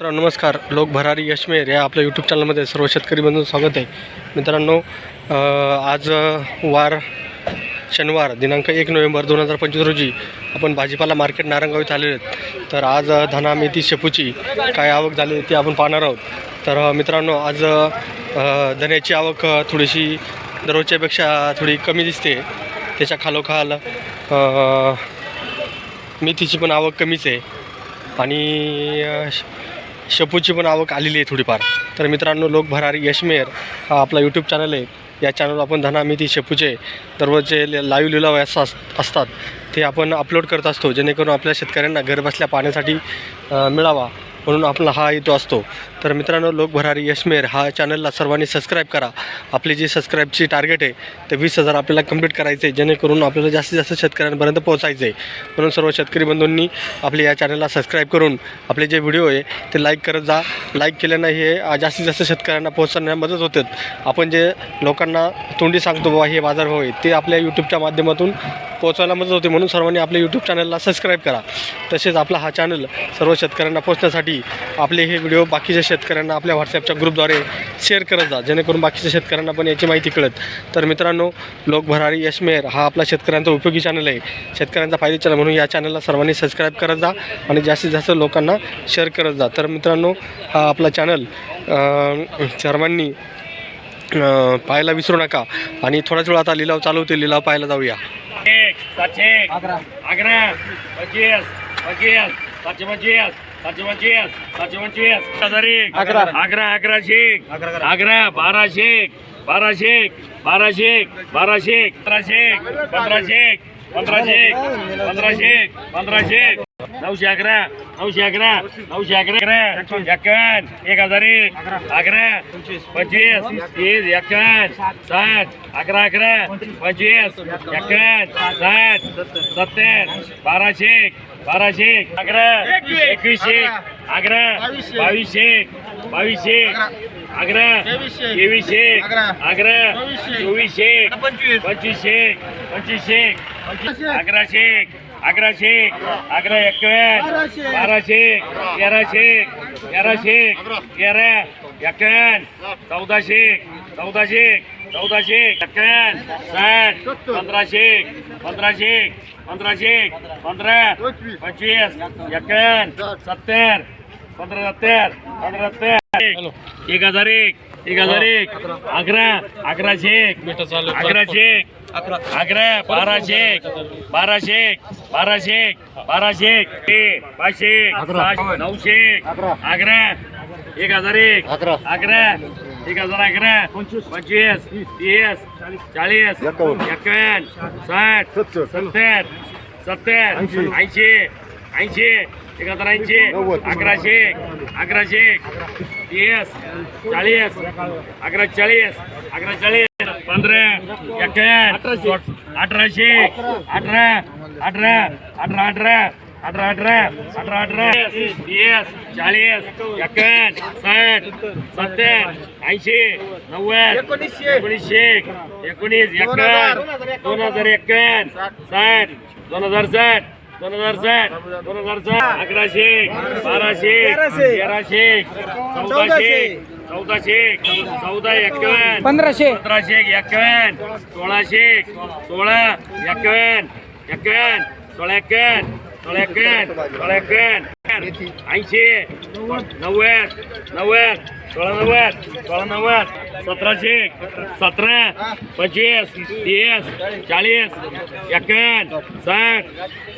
मित्रांनो नमस्कार. लोक भरारी यशमेर या आपल्या यूट्यूब चॅनलमध्ये सर्व शेतकरी बंधूं स्वागत आहे. मित्रांनो आज वार शनिवार दिनांक एक नोव्हेंबर दोन हजार पंचवीस रोजी आपण भाजीपाला मार्केट नारंगाव इथं आलेले आहेत. तर आज धना मेथी शेपूची काय आवक झाली ती आपण पाहणार आहोत. तर मित्रांनो आज धन्याची आवक थोडीशी दररोजच्यापेक्षा थोडी कमी दिसते. त्याच्या खालोखाल मेथीची पण आवक कमीच आहे. आणि श- शेपूची पण आवक आलेली आहे थोडीफार. तर मित्रांनो लोक भरारी यशमेर हा आपला यूट्यूब चॅनल आहे. या चॅनलवर आपण धनामिती शेपूचे दररोजचे लाईव्ह लिलाव अस- असतात. ते आपण अपलोड करत असतो जेणेकरून आपल्या शेतकऱ्यांना घरबसल्या पाण्यासाठी मिळावा. म्हणून आपला हा येतो असतो. तर मित्रांनो लोकभरारी यशमेर हा चॅनलला सर्वांनी सबस्क्राईब करा. आपली जी सबस्क्राईबची टार्गेट आहे ते वीस हजार आपल्याला कंप्लीट करायचे जेणेकरून आपल्याला जास्तीत जास्त शेतकऱ्यांपर्यंत पोहोचायचं आहे म्हणून सर्व शेतकरी बंधूंनी आपल्या या चॅनलला सबस्क्राईब करून आपले जे व्हिडिओ आहे ते लाईक करत जा. लाईक केल्यानं हे जास्तीत जास्त शेतकऱ्यांना पोहोचण्यास मदत होते. आपण जे लोकांना तोंडी सांगतो बाबा हे बाजारभाव आहे ते आपल्या यूट्यूबच्या माध्यमातून पोहोचायला मदत होते. म्हणून सर्वांनी आपल्या यूट्यूब चॅनलला सबस्क्राईब करा. तसेच आपला हा चॅनल सर्व शेतकऱ्यांना पोहोचण्यासाठी आपले हे व्हिडिओ बाकीच्या शेतकऱ्यांना आपल्या व्हॉट्सॲपच्या ग्रुपद्वारे शेअर करत जा. जेणेकरून बाकीच्या शेतकऱ्यांना पण याची माहिती कळत तर मित्रांनो लोक भरारी यशमेर हा आपला शेतकऱ्यांचा उपयोगी चॅनल आहे. शेतकऱ्यांचा फायदा चॅनल म्हणून या चॅनलला सर्वांनी सबस्क्राईब करत जा आणि जास्तीत जास्त लोकांना शेअर करत जा. तर मित्रांनो हा आपला चॅनल सर्वांनी पाहायला विसरू नका. आणि थोड्याच वेळ आता लिलाव चालू होते लिलाव पाहायला जाऊया. एक सातशे एक अकरा पंचवीस पंचवीस सातशे पंचवीस सातशे पंचवीस सातशे पंचवीस. हजार एक अकरा. अकरा अकराशे एक अकरा. बाराशे एक बाराशे एक बाराशे एक बाराशे एक पंधराशे एक पंधराशे एक पंधराशे एक पंधराशे एक पंधराशे एक नऊशे अकरा नऊशे अकरा नऊशे अकरा अकरा एक हजार एक अकरा पंचवीस तीस एक्कावन्न साठ अकरा अकरा पंचवीस एक्कावन्न साठ सत्तर बाराशे बाराशे अकरा एकवीसशे अकरा बावीसशे बावीसशे अकरा तेवीसशे अकरा चोवीसशे एक पंचवीसशे पंचवीसशे एक अकराशे अकरा शेख अकरा एक्क्याण्णव बारा शेख तेरा शेख तेरा शेख तेरा एक्क्याण्णव चौदा शेख चौदा शेख चौदा शेख साठ पंधरा शेख पंधरा शेख पंधरा शेख पंधरा पंचवीस एक्क्याण्णव सत्तर पंधरा सत्तर पंधरा सत्तर. एक हजार एक एक हजार एक अकरा अकरा शेख अकरा शेख अकरा. बाराशे एक बाराशे एक बाराशे एक बाराशे एक ते पाचशे नऊशे एक अकरा. एक हजार एक अकरा. एक हजार अकरा पंचवीस. तीस. चाळीस एक्कावन्न साठ सत्तर. सत्तर ऐंशी. ऐंशी एक हजार ऐंशी अकराशे अकराशे तीस चाळीस अकरा चाळीस अकरा चाळीस. पंधरा एक्कावन्न अठराशे अठरा अठरा अठरा अठरा अठरा अठरा अठरा अठरा तीस चाळीस एक्कावन्न साठ सत्तर ऐंशी नव्वद एकोणीसशे. एकोणीस एक्कावन्न दोन हजार एक्कावन्न साठ दोन हजार साठ दोन हजार साठ दोन हजार साठ अकराशे बाराशे तेराशे. चौदाशे. 14 14 14 14 14 14 14 14 14 14 14 14 14 14 14 14 14 एक्कावन्न ऐंशी नव्वद नव्वद सोळा नव्वद सोळा नव्वद सतराशे सतरा पंचवीस तीस चाळीस एक्कावन्न साठ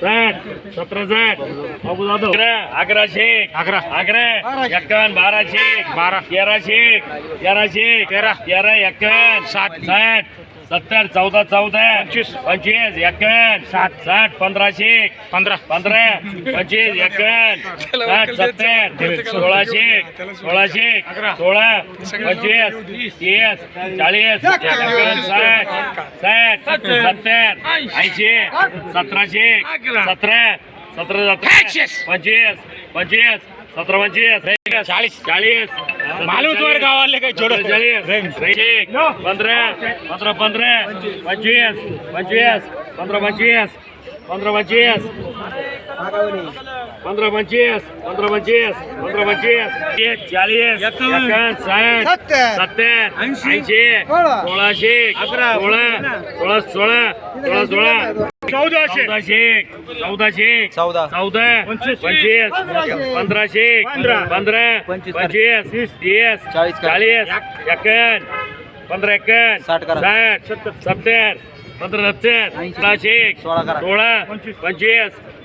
साठ सतरा साठ. बाबू जाधव. अकरा अकराशे अकरा. अकरा एक्कावन्न बाराशे बारा. तेराशे तेराशे तेरा तेरा एक्कावन्न साठ. साठ. सत्तर चौदा चौदा. पंचवीस. पंचवीस एक्कावन्न साठ. साठ पंधराशे. पंधरा. पंधरा. पंचवीस एक्कावन्न साठ सत्तर. सोळाशे. सोळाशे. सोळा. पंचवीस. तीस. चाळीस. साठ. साठ. सत्तर. ऐंशी. सतराशे. सतरा. सतरा सतरा. पंचवीस. पंचवीस. सतरा पंचवीस चाळीस. चाळीस. मालूमद्वार गावाले काही जोड चाळीस. पंधरा पंधरा पंधरा. पंचवीस. पंचवीस. पंधरा पंचवीस. पंधरा पंचवीस. पंधरा पंचवीस. पंधरा पंचवीस. पंधरा पंचवीस. एक चाळीस. साठ. सत्तर. ऐंशी. सोळाशे. सोळा. सोळा सोळा. सोळा सोळा. चौदाशे चौदाशे चौदाशे चौदा चौदा. पंचवीस. पंधराशे पंधरा पंचवीस. तीस. चाळीस चाळीस. एकावन्न पंधरा एकावन्न साठ सत्तर. पंधरा सत्तर. सोळाशे सोळा पंचवीस.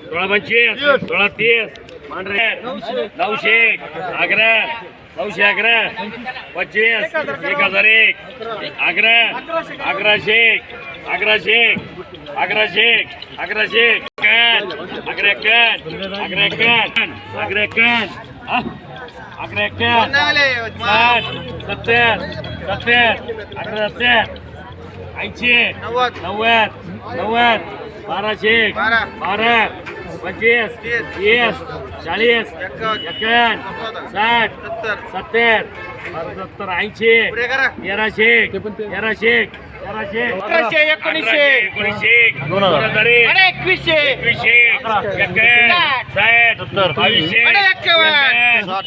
सोळा पंचवीस. सोळा तीस. पांढरे नऊशे अकरा. नऊशे अकरा. पंचवीस. एक हजार एक. अकरा. अकराशे अकराशे एकावन्न अकरा एकावन्न अकरा एकावन्न हा? अकरा एकावन्न साठ सत्तर सत्तर सत्तर ऐंशी नव्वद. नव्वद बाराशे बारा. पंचवीस तीस चाळीस एकावन्न साठ सत्तर. सत्तर ऐंशी तेराशे तेराशे तेराशे अकराशे, एकोणीसशे. एकोणीसशे. दोन हजार. एकवीसशे. एकवीसशे. साठ. बावीसशे.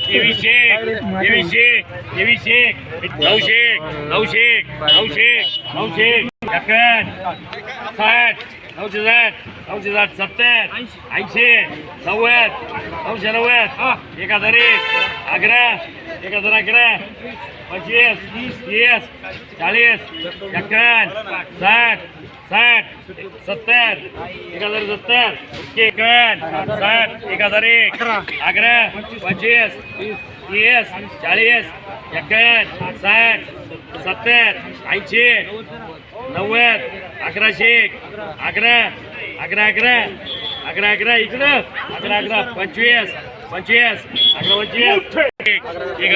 तेवीसशे. तेवीसशे. तेवीसशे. नऊशे. नऊशे. नऊशे. नऊशे. साठ. नऊशे साठ. नऊशे साठ. सत्तर. ऐंशी. नव्वद. नऊशे नव्वद. एक हजार एक. अकरा. एक हजार अकरा. पंचवीस तीस चाळीस एकावन्न साठ साठ सत्तर एक हजार सत्तर एकावन्न साठ एक हजार एक अकरा पंचवीस तीस चाळीस एकावन्न साठ सत्तर ऐंशी नव्वद अकराशे एक अकरा अकरा अकरा अकरा अकरा इकडं अकरा अकरा पंचवीस पंचवीस अकरा पंचवीस. एक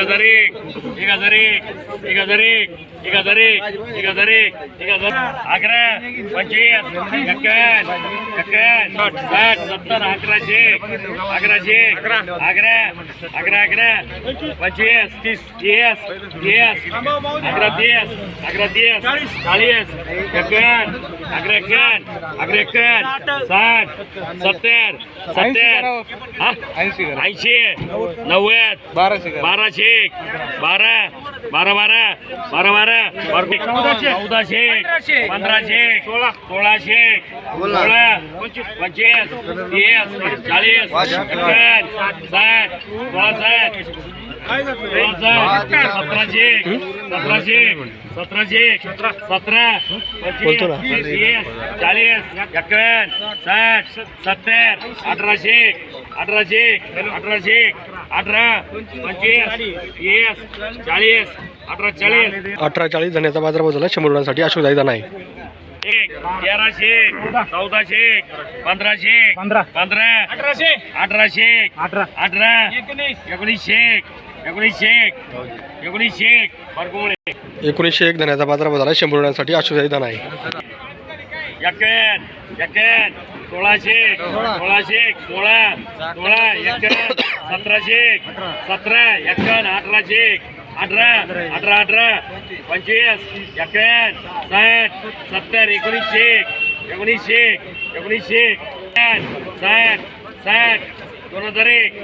हजार एक एक हजार एक एक हजार एक एक हजार एक एक हजार एक एक हजार अकरा पंचवीस एकावन्न एकावन्न साठ सत्तर अकराशे अकराशे अकरा अकरा अकरा अकरा पंचवीस तीस तीस तीस अकरा तीस अकरा तीस चाळीस एकावन्न अकरा एकावन्न साठ सत्तर सत्तर हा? ऐंशी नव्वद बाराशे बाराशे बारा बारा बारा बारा बारा चौदाशे. चौदाशे पंधराशे. सोळा सोळाशे सोळा पंचवीस तीस चाळीस साठ सोळा साठ सतराशे सतराशे सतराशे सतरा चाळीस एकावन्न साठ सत्तर अठराशे अठराशे अठराशे अठरा पंचवीस चाळीस अठरा चाळीस. अठरा चाळीस धन्याचा बाजार बाजूला शंभर रुपयांसाठी. अशोक दादा नाही एक तेराशे चौदाशे पंधराशे पंधरा. पंधरा अठराशे. अठराशे अठरा. अठरा एकोणीस. एकोणीसशे एकोणीसशे एकोणीसशे बरगुळे एकोणीसशे एक धन्याचा बाजार बाजूला शंभर रुपयांसाठी अशोक दादा नाही. एकावन्न एकावन्न सोळाशे सोळाशे सोळा. सोळा एकावन्न सतराशे सतरा एकावन्न अठराशे अठरा. अठरा अठरा पंचवीस. एकावन्न साठ. सत्तर. एकोणीसशे एकोणीसशे एकोणीसशे एकावन्न, साठ. साठ. दोन हजार एक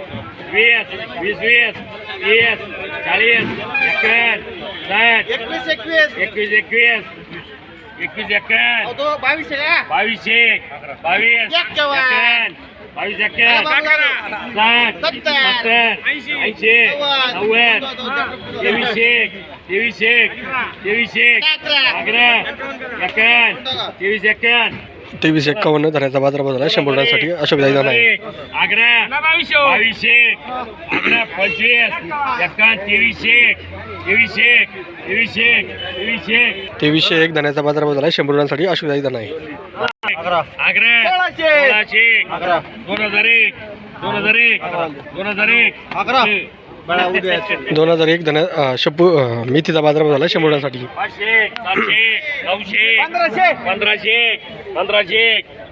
वीस वीस वीस तीस चाळीस एकावन्न साठ एकवीस एकवीस. एकवीस एकवीस एकवीस एकावन्न बावीसशे बावीसशे बावीस एक्कावन्न. एकावन्न, बावीस एकावन्न साठ सत्तर. ऐंशी. नव्वद. तेवीसशे तेवीसशे तेवीसशे अकरा. एकावन्न तेवीस एकावन्न तेवीस एक्कावन्न धन्याचा बाजार बाजूला शंभर रुपयांसाठी अशोक दादा नाही. तेवीसशे एक. धन्याचा बाजार बाजूला शंभर रुपयांसाठी अशोक दादा नाही. दोन हजार एक. दोन हजार एक. दोन हजार एक. अकरा. दोन हजार एक शप्पू अं, मेथीचा बाजार बाजूला शंभर रुपयांसाठी पाचशे सातशे नऊशे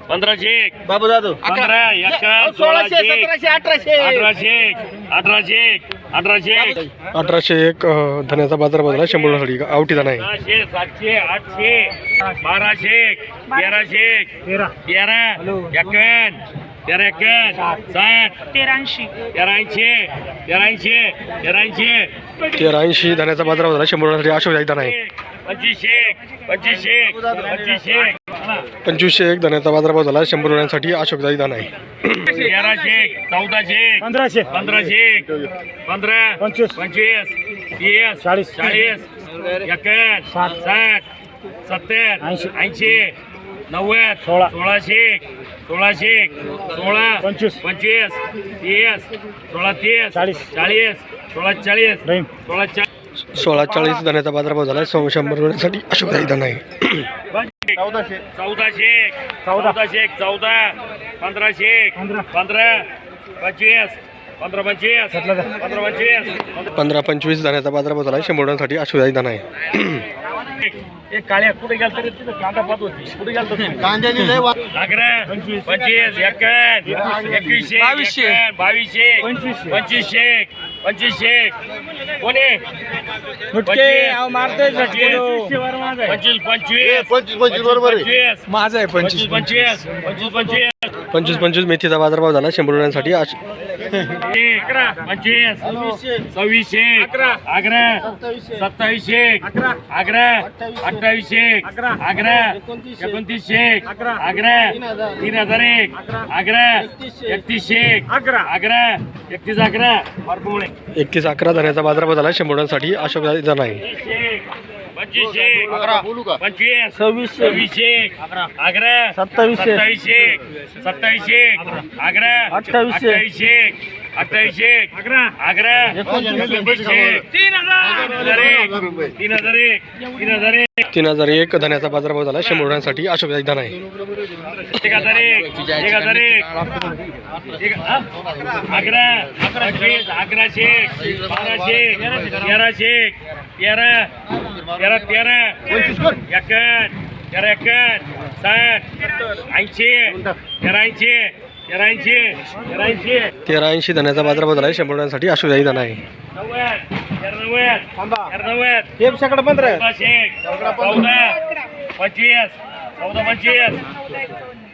पंधराशे. बाबू दादू. एकावन्न सोळाशे अठराशे. अठराशे अठराशे अठराशे. अठराशे एक धन्याचा बाजार बाजूला शंभर रुपयांसाठी आवटीचा नाही. सहाशे सातशे आठशे बाराशे तेराशे तेरा एकावन्न तेरा साठ तेराऐंशी तेरा ऐंशी तेरा ऐंशी तेरा ऐंशी तेरा ऐंशी धान्याचा बाजारभाव झाला शंभर रुपयासाठी अशोक जाई दाना आहे पंचवीसशे पंचवीसशे पंचवीसशे पंचवीसशे एक धान्याचा बाजारभाव झाला शंभर रुपयांसाठी अशोक जाई दाना आहे तेराशे चौदाशे पंधराशे पंधराशे पंधरा पंचवीस. पंचवीस तीस चाळीस. चाळीस साठ. साठ सत्तर ऐंशी. ऐंशी नव्वद सोळा. सोळाशे सोळाशे सोळा पंचवीस. पंचवीस तीस सोळा तीस चाळीस. चाळीस सोळा चाळीस. सोळा चाळीस सोळा चाळीस धान्याचा बाजारभाव झाला सो- शंभर रुपयांसाठी अशोक दाना आहे चौदाशे चौदाशे चौदा. चौदाशे चौदा पंधराशे पंधरा. पंधरा पंचवीस पंधरा पंचवीस. पंधरा पंचवीस पंधरा पंचवीस धान्याचा बाजारभाव झाला शंभर रुपयांसाठी अशोक दाना आहे एक काळ्या कुठे गेलं तरी तिथं? कांदा पात होती. कुठे गेलं कांद्याने लय वा- अकरा पंचवीस. एक्कावन्न एकवीसशे बावीसशे. बावीसशे. पंचवीसशे. पंचवीसशे पंचवीसशे. कोणी? मुटके, अहो, मारतोय पंचवीस. झटके. पंचवीस ए, पंचवीस पंचवीस पंचवीस बरोबर आहे. पंचवीस. माझा आहे पंचवीस. पंचवीस. पंचवीस पंचवीस. पंचवीस पंचवीस मेथीचा बाजारभाव झाला शंभर रुपयांसाठी अश- अकरा पंचवीस सव्वीसशे अकरा अकरा सत्तावीसशे अकरा अठ्ठावीसशे अकरा एकोणतीसशे अकरा तीन हजार एक अकरा एकतीसशे अकरा अकरा एकतीस अकरा. एकतीस अकरा धान्याचा बाजारभाव झाला शंभर रुपयांसाठी अशोक दाना आहे पंचवीस सत्तावीसशे अकरा. अठ्ठावीसशे. अठ्ठावीसशे अठ्ठावीसशे अकरा. अकरा. एकोणतीसशे तीन हजार एक. तीन हजार एक. तीन. हजार एक तीन हजार एक. धान्याचा बाजारभाव झाला. शंभर रुपयांसाठी अशोक जाई आहे हजार एक. हजार एक. अकराशे बाराशे तेराशे तेरा. तेरा तेरा. एकावन्न तेरा साठ. ऐंशी. तेरा ऐंशी. तेरा ऐंशी धान्याचा बाजारभाव झाला शंभर रुपयांसाठी अशोक जाई दाना आहे. हे आहे. पंचवीस. चौदा पंचवीस.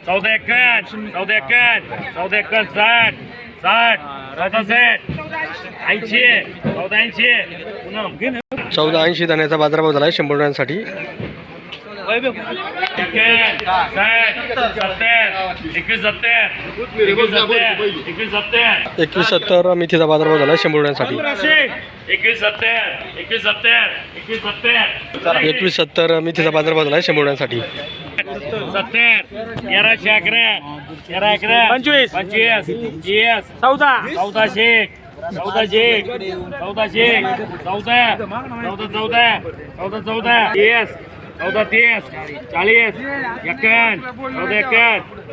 चौदा एक्कावन्न चौदा एक्कावन्न चौदा एक्कावन्न साठ. साठ. साठ. ऐंशी. चौदा ऐंशी. पुन्हा चौदा ऐंशी धान्याचा बाजारभाव झाला शंभर रुपयांसाठी. एकवीस सत्तर एकवीस सत्तर एकवीस सत्तर एकवीस सत्तर मेथीचा बाजारभाव झाला शंभर रुपयांसाठी. एकवीस सत्तर एकवीस सत्तर एकवीस सत्तर एकवीस सत्तर मेथीचा बाजारभाव झाला शंभर रुपयांसाठी. सत्तर तेराशे अकरा तेरा अकरा पंचवीस. पंचवीस तीस चौदा चौदाशे चौदाशे चौदाशे चौदा. चौदा चौदा. चौदा चौदा. तीस चौदा तीस चाळीस चौदा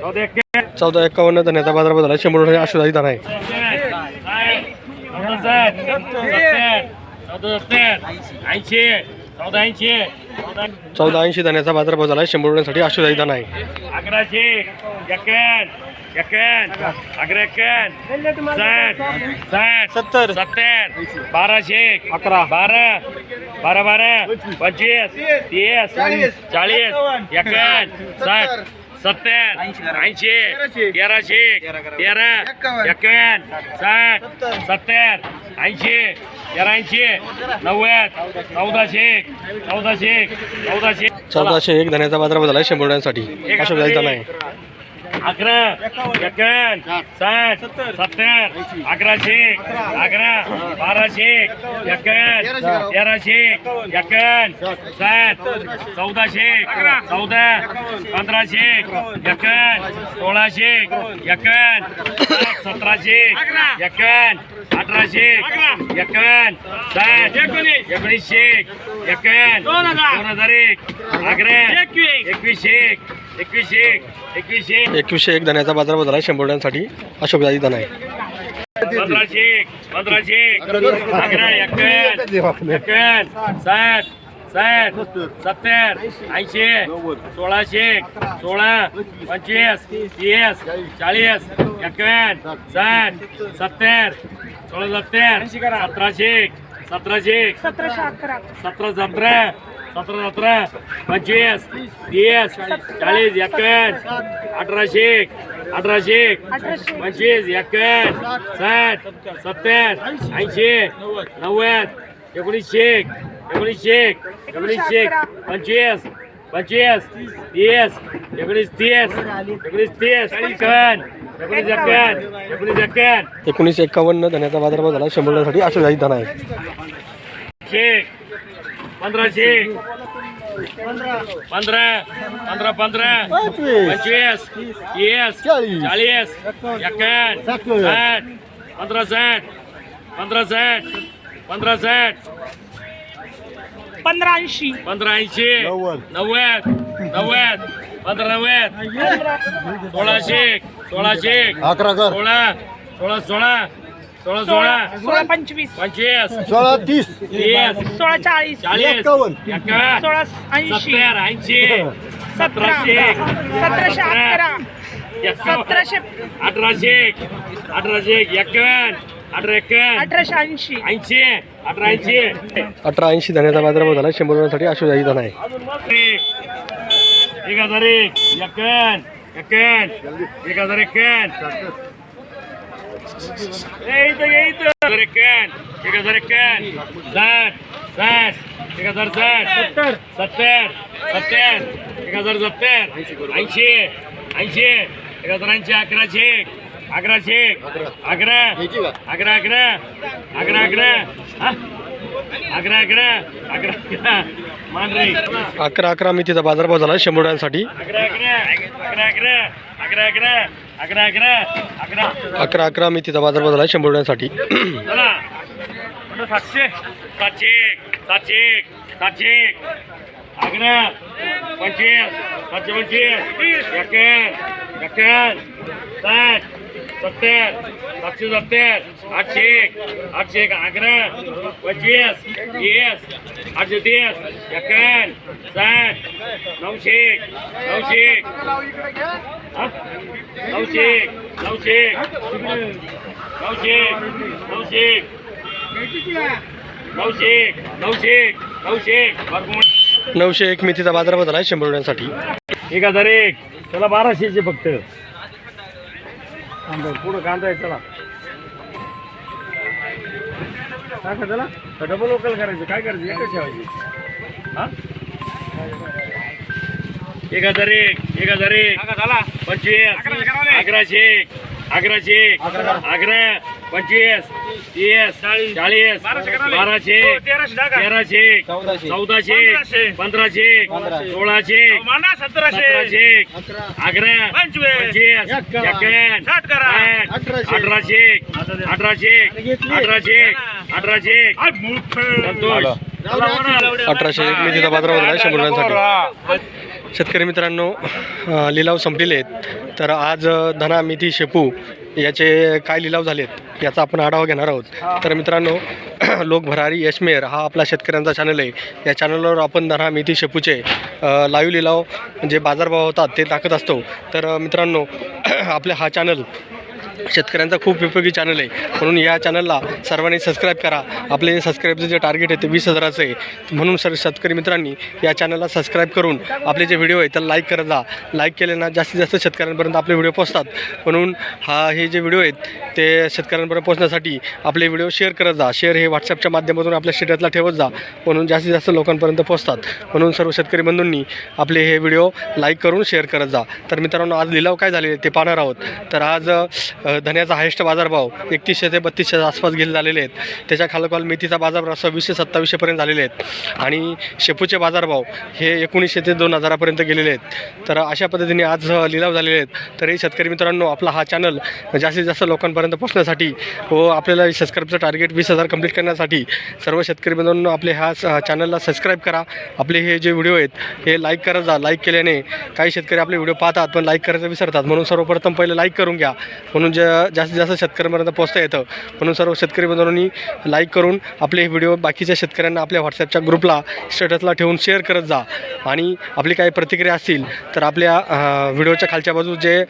चौदा चौदा एकावन्न धान्याचा बाजारभाव झाला शंभर अशोक जाई दाना आहे चौदा ऐंशी धान्याचा बाजारभाव झाला शंभर रुपयांसाठी जाई दाना आहे अकराशे एक्कावन्न सत्तर. सत्तर बाराशे अकरा. बारा बारा बारा पंचवीस. तीस चाळीस. एक्कावन्न साठ सत्तर. ऐंशी. तेराशे तेरा एक्कावन्न साठ सत्तर. ऐंशी तेरा ऐंशी नव्वद चौदाशे चौदाशे चौदाशे चौदाशे एक धान्याचा बाजारभाव झाला शंभर रुपयांसाठी. अशोक आहे अकरा एक्कावन्न साठ सत्तर अकराशे अकरा बाराशे एक्कावन्न तेराशे एक्कावन्न साठ चौदाशे चौदा पंधराशे एक्कावन्न सोळाशे एक्कावन्न सतराशे एक्कावन्न अठराशे एक्कावन्न साठ एकोणीसशे एक्कावन्न दोन हजार एक अकरा एकवीसशे एकवीसशे एकवीसशे एकवीसशे एक धण्याचा बाजार बदला आहे शंभरड्यांसाठी अशोकदादी धन आहे सत्तर ऐंशी सोळाशे सोळा पंचवीस तीस चाळीस एकवीस साठ सत्तर सोळा सत्तर सतराशे सतराशे सतराशे अकरा सतरा सतरा सतरा सतरा पंचवीस तीस चाळीस एकवीस अठराशे अठराशे पंचवीस एक्कावन्न साठ सत्तर ऐंशी नव्वद एकोणीसशे एकोणीसशे एकोणीसशे पंचवीस पंचवीस तीस एकोणीस तीस एकोणीस तीस एक्कावन्न एकोणीस एक्कावन्न एकोणीस एक्कावन्न एकोणीसशे एकावन्न धन्याचा बाजारभाव झाला. शंभर रुपयासाठी आशोजाही धन आहे. शेक पंधराशे पंधरा पंधरा पंधरा. पंचवीस. तीस चाळीस. एक्कावन्न साठ पंधरा साठ पंधरा साठ पंधरा साठ. पंधरा ऐंशी. पंधरा ऐंशी. नव्वद. नव्वद पंधरा नव्वद. सोळाशे सोळाशे अकरा कर. सोळा सोळा सोळा. सोळा सोळा सोळा. पंचवीस. पंचवीस. सोळा तीस. तीस. सोळा चाळीस. चाळीस. एक्कावन्न सोळा ऐंशी. सत्तर ऐंशी. सतरा. सतराशे. सतराशे अकरा. सतराशे. अठराशे अठराशे एक्कावन्न अठरा एक्कावन्न अठराशे ऐंशी. ऐंशी. अठरा ऐंशी. अठरा ऐंशी धन्याचा बाजारभाव झाला शंभर रुपयासाठी आशोजाही धन आहे एक हजार एक. एक हजार एक्कावन्न ए, इथं ये इथं. हजार एक्कावन्न एक हजार एक्कावन्न साठ साठ एक हजार साठ सत्तर सत्तर सत्तर एक हजार सत्तर ऐंशी ऐंशी एक हजार ऐंशी अकराशे अकराशे अकरा अकरा अकरा अकरा अकरा? अकरा अकरा अकरा अकरा मान रे अकरा अकरा मितीचा बाजारभाव झाला शंभर रुपयांसाठी. अकरा अकरा अकरा अकरा अकरा अकरा अकरा अकरा अकरा. अकरा मितीचा बाजारभाव झाला शंभर रुपयांसाठी. सातशे. सातशे सातशे सातशे. अकरा पंचवीस सातशे पंचवीस. एक्याण्णव एक्याण्णव साठ सत्तर सातशे सत्तर आठशे एक आठशे एक. अकरा पंचवीस तीस आठशे तीस एक्याण्णव साठ नऊशे एक, नऊशे एक. कौशिक कौशिक कौशिक कौशिक कौशिक कौशिक कौशिक नऊशे एक मेथीचा बाजार बदला आहे शंभर रुपयांसाठी. एक हजार एक. त्याला बाराशेचे फक्त. पुढं कांदा आहे चला. काय त्याला. डबल लोकल करायचं. काय करायचं? एकच ठेवायची. हा? एक हजार एक एक हजार एक. पंचवीस अकराशे एक अकराशे एक. अकरा पंचवीस तीस चाळीस बाराशे तेराशे चौदाशे पंधराशे. सोळाशे सतराशे. अकरा. पंचवीस. साठ अठराशे. अठराशे अठराशे अठराशे संतोष. अठराशे एक बाजारभाव झाला. शंभर रुपयांसाठी. शेतकरी मित्रांनो लिलाव संपलेले आहेत. तर आज धना मिती शेपू याचे काय लिलाव झालेत याचा आपण आढावा घेणार आहोत. तर मित्रांनो लोक भरारी यशमेर हा आपला शेतकऱ्यांचा चॅनल आहे. या चॅनलवर आपण धना मिती शेपूचे लाईव्ह लिलाव जे बाजारभाव होतात ते टाकत असतो. तर मित्रांनो आपले हा चॅनल शेतकऱ्यांचा खूप उपयोगी चॅनल आहे. म्हणून या चॅनलला सर्वांनी सबस्क्राईब करा. आपले सबस्क्राईबचं जे टार्गेट आहे ते वीस हजाराचं आहे. म्हणून सर शेतकरी मित्रांनी या चॅनलला सबस्क्राईब करून आपले जे व्हिडिओ आहे त्याला लाईक करत जा. लाईक केले ना जास्तीत जास्त शेतकऱ्यांपर्यंत आपले व्हिडिओ पोचतात म्हणून हा हे जे व्हिडिओ आहेत ते शेतकऱ्यांपर्यंत पोचण्यासाठी आपले व्हिडिओ शेअर करत जा. शेअर हे व्हॉट्सअपच्या माध्यमातून आपल्या स्टेटसला ठेवत जा. म्हणून जास्तीत जास्त लोकांपर्यंत पोचतात म्हणून सर्व शेतकरी बंधूंनी आपले हे व्हिडिओ लाईक करून शेअर करत जा. तर मित्रांनो आज लिलाव काय झालेले ते पाहणार आहोत. तर आज धन्याचा हायेस्ट बाजारभाव एकतीसशे ते बत्तीसच्या आसपास गेले झालेले आहेत. त्याच्या खालोखाल मेथीचा बाजारभाव सव्वीसशे सत्तावीसशेपर्यंत झालेले आहेत. आणि शेपूचे बाजारभाव हे एकोणीसशे ते दोन हजारापर्यंत गेलेले आहेत. तर अशा पद्धतीने आज लिलाव झालेले आहेत. तरी शेतकरी मित्रांनो आपला हा चॅनल जास्तीत जास्त लोकांपर्यंत पोहोचण्यासाठी व आपल्याला सबस्क्राईबचं टार्गेट वीस हजार कंप्लीट करण्यासाठी सर्व शेतकरी मित्रांनो आपले ह्या स- चॅनलला सबस्क्राईब करा. आपले हे जे व्हिडिओ आहेत हे लाईक करत जा. लाईक केल्याने काही शेतकरी आपले व्हिडिओ पाहतात पण लाईक करायचं विसरतात. म्हणून सर्वप्रथम पहिले लाईक करून घ्या. म्हणून ज्या जास्तीत जास्त शेतकऱ्यांपर्यंत पोहोचता येतं. म्हणून सर्व शेतकरी मित्रांनी लाईक करून आपले हे व्हिडिओ बाकीच्या शेतकऱ्यांना आपल्या व्हॉट्सअपच्या ग्रुपला स्टेटसला ठेवून शेअर करत जा. आणि आपली काही प्रतिक्रिया असतील तर आपल्या व्हिडिओच्या खालच्या बाजू जे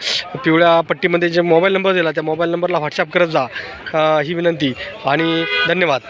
पिवळ्या पट्टीमध्ये जे मोबाईल नंबर दिला त्या मोबाईल नंबरला व्हॉट्सअप करत जा. ही विनंती. आणि धन्यवाद.